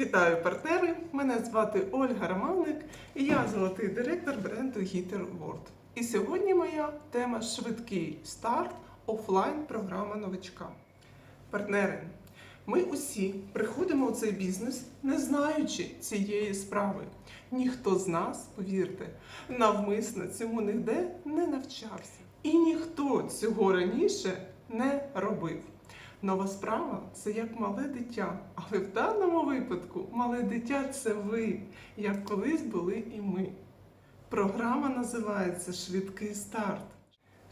Вітаю партнери! Мене звати Ольга Романик і я золотий директор бренду Heater World. І сьогодні моя тема швидкий старт офлайн програма новачка. Партнери, ми усі приходимо у цей бізнес, не знаючи цієї справи. Ніхто з нас, повірте, навмисно цьому ніде не навчався. І ніхто цього раніше не робив. Нова справа це як мале дитя, але в даному випадку мале дитя це ви, як колись були і ми. Програма називається Швидкий старт.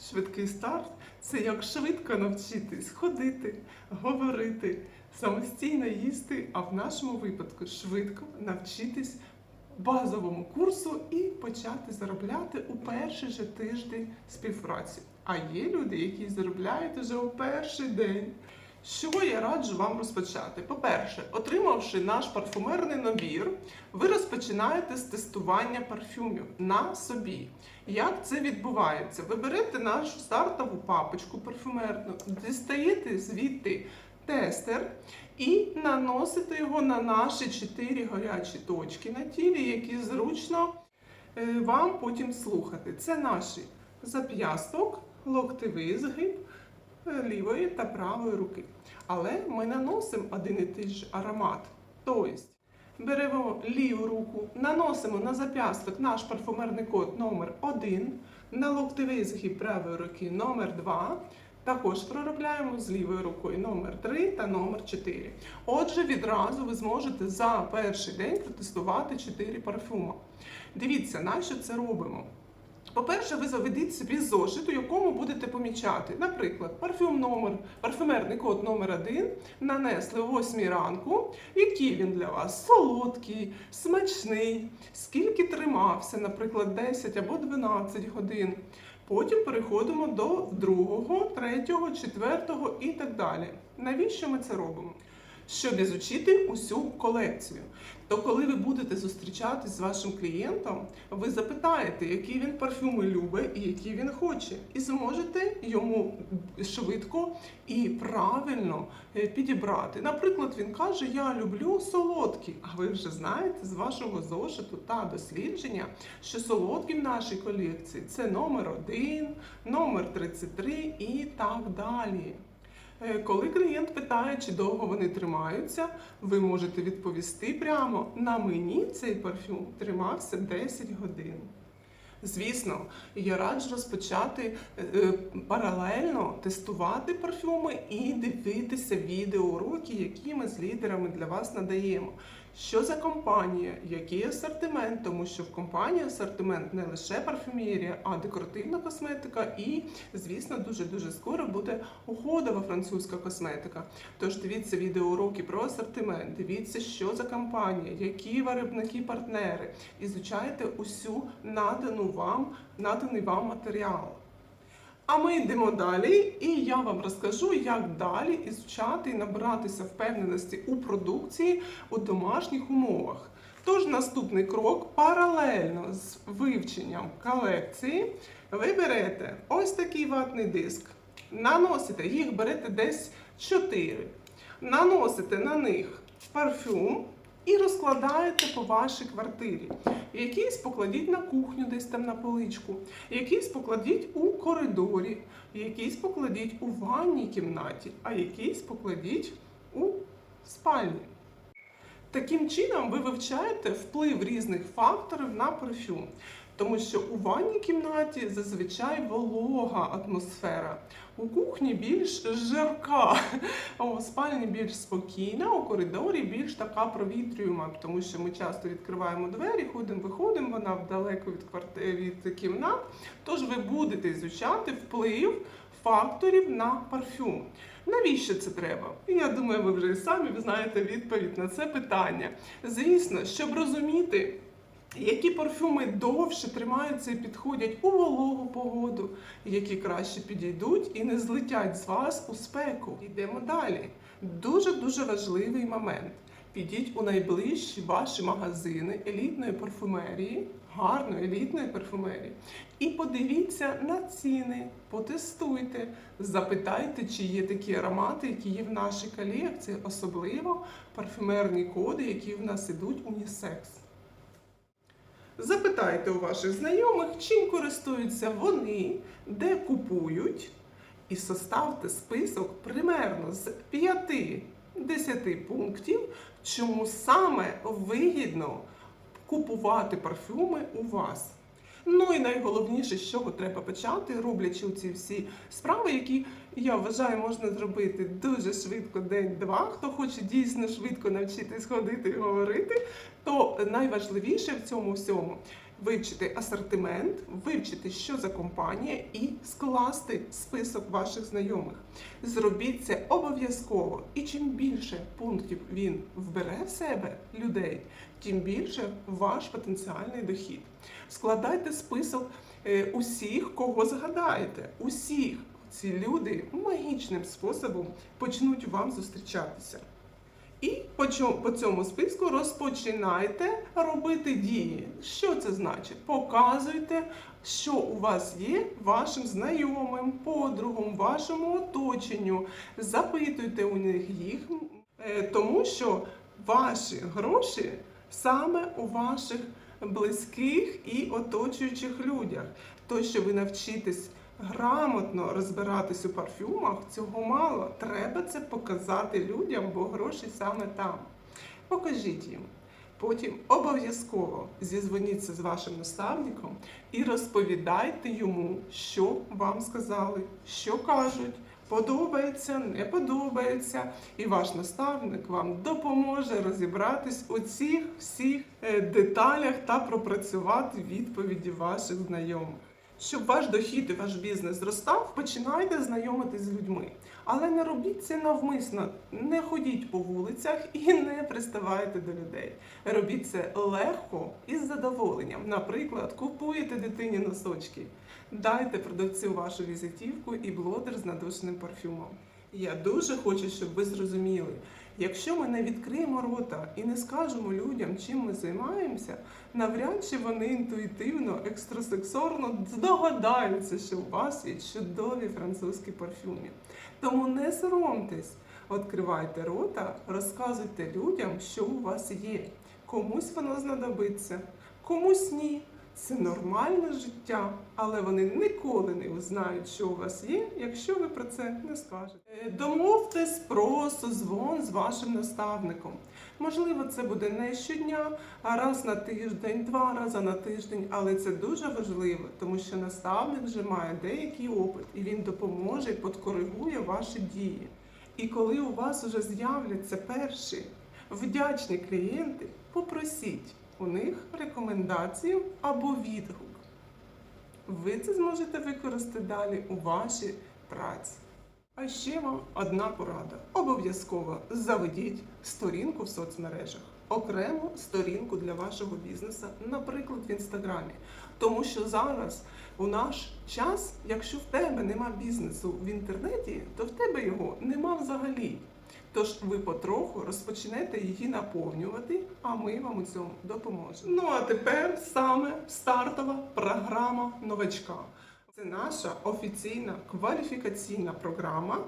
Швидкий старт це як швидко навчитись ходити, говорити, самостійно їсти, а в нашому випадку швидко навчитись базовому курсу і почати заробляти у перший же тиждень співпраці. А є люди, які заробляють уже у перший день. З чого я раджу вам розпочати? По-перше, отримавши наш парфумерний набір, ви розпочинаєте з тестування парфюмів на собі. Як це відбувається? Ви берете нашу стартову папочку парфюмерну, дістаєте звідти тестер і наносите його на наші чотири гарячі точки на тілі, які зручно е, вам потім слухати. Це наші зап'ясток, локтевий згиб лівої та правої руки. Але ми наносимо один і той же аромат. Тобто беремо ліву руку, наносимо на зап'ясток наш парфумерний код номер 1 на локтевий згиб правої руки номер 2 також проробляємо з лівою рукою номер 3 та номер 4. Отже, відразу ви зможете за перший день протестувати 4 парфюми. Дивіться, на що це робимо. По-перше, ви заведіть собі зошит, у якому будете помічати. Наприклад, парфюм номер, парфюмерний код номер 1 нанесли о 8 ранку. Який він для вас? Солодкий, смачний, скільки тримався, наприклад, 10 або 12 годин. Потім переходимо до другого, третього, четвертого і так далі. Навіщо ми це робимо? Щоб ізучити усю колекцію. То коли ви будете зустрічатись з вашим клієнтом, ви запитаєте, які він парфюми любить і які він хоче, і зможете йому швидко і правильно е, підібрати. Наприклад, він каже: Я люблю солодкі. А ви вже знаєте з вашого зошиту та дослідження, що солодкі в нашій колекції це номер 1, номер 33 і так далі. Е, Коли клієнт питає, чи довго вони тримаються, ви можете відповісти прямо на мені цей парфюм тримався 10 годин. Звісно, я раджу розпочати е, паралельно тестувати парфюми і дивитися відеоуроки, які ми з лідерами для вас надаємо. Що за компанія, який асортимент, тому що в компанії асортимент не лише парфюмерія, а декоративна косметика, і, звісно, дуже дуже скоро буде уходова французька косметика. Тож дивіться відеоуроки про асортимент, дивіться, що за компанія, які виробники партнери, ізучайте усю надану вам наданий вам матеріал. А ми йдемо далі, і я вам розкажу, як далі ізучати і набиратися впевненості у продукції у домашніх умовах. Тож наступний крок паралельно з вивченням колекції, ви берете ось такий ватний диск, наносите їх, берете десь 4, наносите на них парфюм і розкладаєте по вашій квартирі. Якийсь покладіть на кухню, десь там на поличку, якийсь покладіть у коридорі, якийсь покладіть у ванній кімнаті, а якийсь покладіть у спальні. Таким чином ви вивчаєте вплив різних факторів на парфюм. Тому що у ванній кімнаті зазвичай волога атмосфера, у кухні більш жарка, а у спальні більш спокійна, у коридорі більш така провітрюєма, тому що ми часто відкриваємо двері, ходимо, виходимо, вона далеко від квартири від кімнат. Тож ви будете ізучати вплив факторів на парфюм. Навіщо це треба? Я думаю, ви вже і самі знаєте відповідь на це питання. Звісно, щоб розуміти. Які парфюми довше тримаються і підходять у вологу погоду, які краще підійдуть і не злетять з вас у спеку. Йдемо далі. Дуже дуже важливий момент. Підіть у найближчі ваші магазини елітної парфумерії, гарної елітної парфумерії, і подивіться на ціни, потестуйте, запитайте, чи є такі аромати, які є в нашій колекції, особливо парфюмерні коди, які в нас ідуть унісекс. Запитайте у ваших знайомих, чим користуються вони, де купують, і составте список примерно з 5-10 пунктів, чому саме вигідно купувати парфюми у вас. Ну і найголовніше, з чого треба почати, роблячи ці всі справи, які я вважаю, можна зробити дуже швидко день-два. Хто хоче дійсно швидко навчитись ходити і говорити, то найважливіше в цьому всьому вивчити асортимент, вивчити, що за компанія, і скласти список ваших знайомих. Зробіть це обов'язково. І чим більше пунктів він вбере в себе людей, тим більше ваш потенціальний дохід. Складайте список е, усіх, кого згадаєте. Усіх ці люди магічним способом почнуть вам зустрічатися. І по цьому списку розпочинайте робити дії. Що це значить? Показуйте, що у вас є вашим знайомим, подругам, вашому оточенню. Запитуйте у них їх, е, тому що ваші гроші саме у ваших близьких і оточуючих людях. То, що ви навчитесь грамотно розбиратись у парфюмах, цього мало. Треба це показати людям, бо гроші саме там. Покажіть їм. Потім обов'язково зізвоніться з вашим наставником і розповідайте йому, що вам сказали, що кажуть, подобається, не подобається. І ваш наставник вам допоможе розібратись у цих всіх е, деталях та пропрацювати відповіді ваших знайомих. Щоб ваш дохід і ваш бізнес зростав, починайте знайомитись з людьми. Але не робіть це навмисно, не ходіть по вулицях і не приставайте до людей. Робіть це легко і з задоволенням. Наприклад, купуєте дитині носочки, дайте продавцю вашу візитівку і блотер з надушним парфюмом. Я дуже хочу, щоб ви зрозуміли, якщо ми не відкриємо рота і не скажемо людям, чим ми займаємося, навряд чи вони інтуїтивно, екстрасексорно здогадаються, що у вас є чудові французькі парфюми. Тому не соромтесь, відкривайте рота, розказуйте людям, що у вас є. Комусь воно знадобиться, комусь ні. Це нормальне життя, але вони ніколи не узнають, що у вас є, якщо ви про це не скажете. Е, Домовтесь про созвон з вашим наставником. Можливо, це буде не щодня, а раз на тиждень, два рази на тиждень, але це дуже важливо, тому що наставник вже має деякий опит, і він допоможе і подкоригує ваші дії. І коли у вас вже з'являться перші вдячні клієнти, попросіть у них рекомендацію або відгук. Ви це зможете використати далі у вашій праці. А ще вам одна порада. Обов'язково заведіть сторінку в соцмережах, окрему сторінку для вашого бізнесу, наприклад, в інстаграмі. Тому що зараз у наш час, якщо в тебе нема бізнесу в інтернеті, то в тебе його нема взагалі. Тож ви потроху розпочнете її наповнювати, а ми вам у цьому допоможемо. Ну а тепер саме стартова програма новачка. Це наша офіційна кваліфікаційна програма,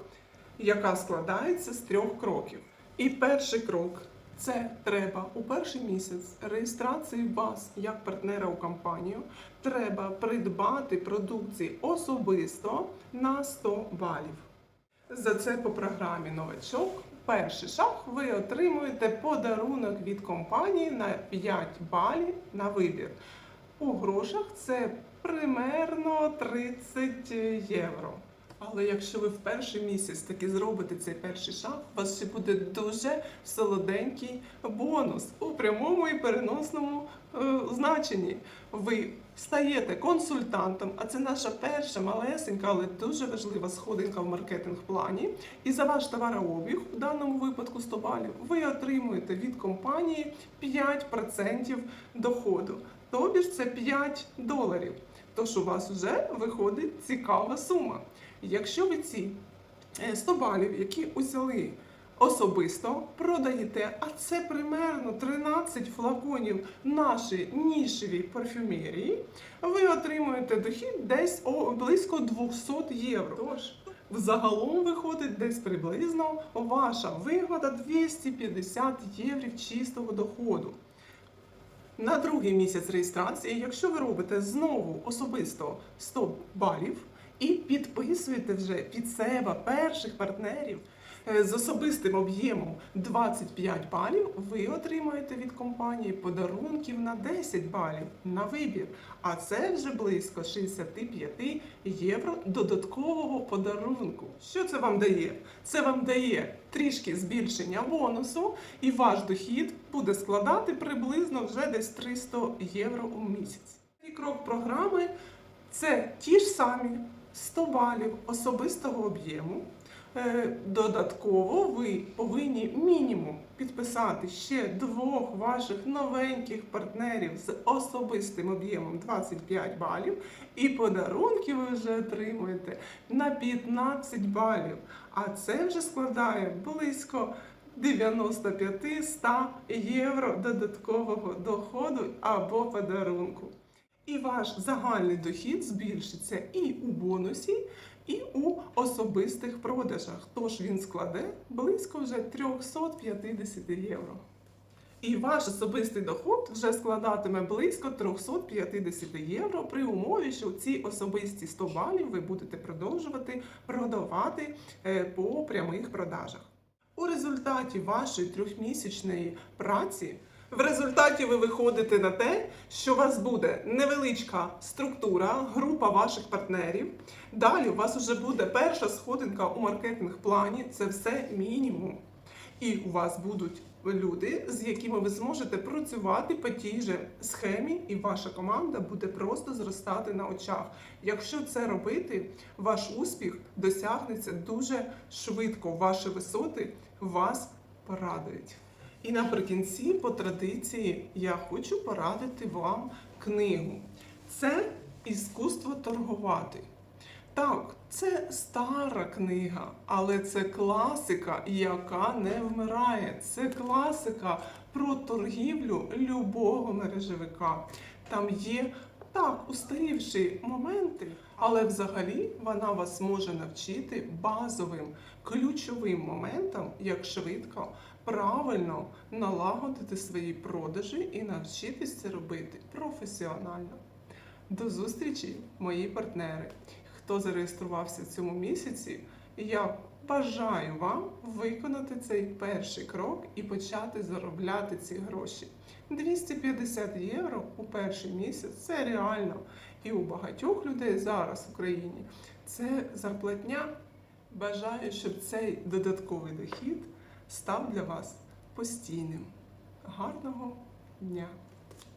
яка складається з трьох кроків. І перший крок це треба у перший місяць реєстрації вас як партнера у компанію. Треба придбати продукції особисто на 100 балів. За це по програмі новачок. Перший шаг ви отримуєте подарунок від компанії на 5 балів на вибір. У грошах це примерно 30 євро. Але якщо ви в перший місяць таки зробите цей перший шаг, у вас ще буде дуже солоденький бонус у прямому і переносному е, значенні. Ви стаєте консультантом, а це наша перша малесенька, але дуже важлива сходинка в маркетинг плані. І за ваш товарообіг, у даному випадку 100 балів, ви отримуєте від компанії 5% доходу. Тобі ж це 5 доларів. Тож у вас вже виходить цікава сума. Якщо ви ці е, 100 балів, які узяли особисто продаєте, а це примерно 13 флаконів нашої нішевій парфюмерії, ви отримуєте дохід десь о, близько 200 євро. Тож, Взагалом виходить десь приблизно ваша вигода 250 євро чистого доходу. На другий місяць реєстрації, якщо ви робите знову особисто 100 балів і підписуєте вже під себе перших партнерів е, з особистим об'ємом 25 балів, ви отримаєте від компанії подарунків на 10 балів на вибір. А це вже близько 65 євро додаткового подарунку. Що це вам дає? Це вам дає трішки збільшення бонусу, і ваш дохід буде складати приблизно вже десь 300 євро у місяць. І крок програми це ті ж самі 100 балів особистого об'єму. Е, Додатково ви повинні мінімум підписати ще двох ваших новеньких партнерів з особистим об'ємом 25 балів, і подарунки ви вже отримуєте на 15 балів. А це вже складає близько 95-100 євро додаткового доходу або подарунку. І ваш загальний дохід збільшиться і у бонусі, і у особистих продажах. Тож він складе близько вже 350 євро. І ваш особистий доход вже складатиме близько 350 євро при умові, що ці особисті 100 балів ви будете продовжувати продавати е, по прямих продажах. У результаті вашої трьохмісячної праці в результаті ви виходите на те, що у вас буде невеличка структура, група ваших партнерів. Далі у вас вже буде перша сходинка у маркетинг плані, це все мінімум. І у вас будуть люди, з якими ви зможете працювати по тій же схемі, і ваша команда буде просто зростати на очах. Якщо це робити, ваш успіх досягнеться дуже швидко. Ваші висоти вас порадують. І наприкінці, по традиції, я хочу порадити вам книгу. Це іскусство торгувати. Так, це стара книга, але це класика, яка не вмирає. Це класика про торгівлю любого мережевика. Там є так устарівші моменти, але взагалі вона вас може навчити базовим ключовим моментам, як швидко, правильно налагодити свої продажі і навчитись це робити професіонально. До зустрічі, мої партнери! Хто зареєструвався в цьому місяці, я бажаю вам виконати цей перший крок і почати заробляти ці гроші. 250 євро у перший місяць це реально. І у багатьох людей зараз в Україні це зарплатня. Бажаю, щоб цей додатковий дохід став для вас постійним. Гарного дня!